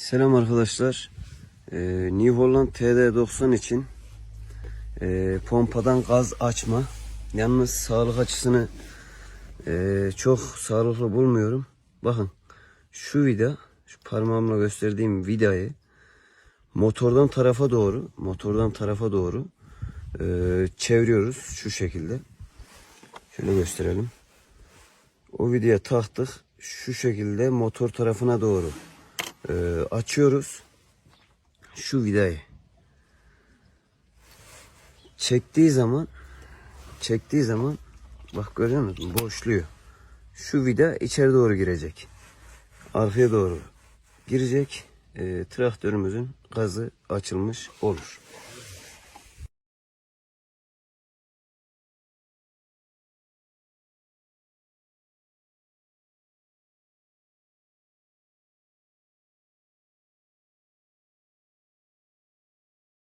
Selam arkadaşlar. Ee, New Holland TD90 için e, pompadan gaz açma. Yalnız sağlık açısını e, çok sağlıklı bulmuyorum. Bakın şu vida, şu parmağımla gösterdiğim vidayı motordan tarafa doğru, motordan tarafa doğru e, çeviriyoruz şu şekilde. Şöyle gösterelim. O vidaya taktık. Şu şekilde motor tarafına doğru e, açıyoruz. Şu vidayı. Çektiği zaman çektiği zaman bak görüyor musun? Boşluyor. Şu vida içeri doğru girecek. Arkaya doğru girecek. E, traktörümüzün gazı açılmış olur.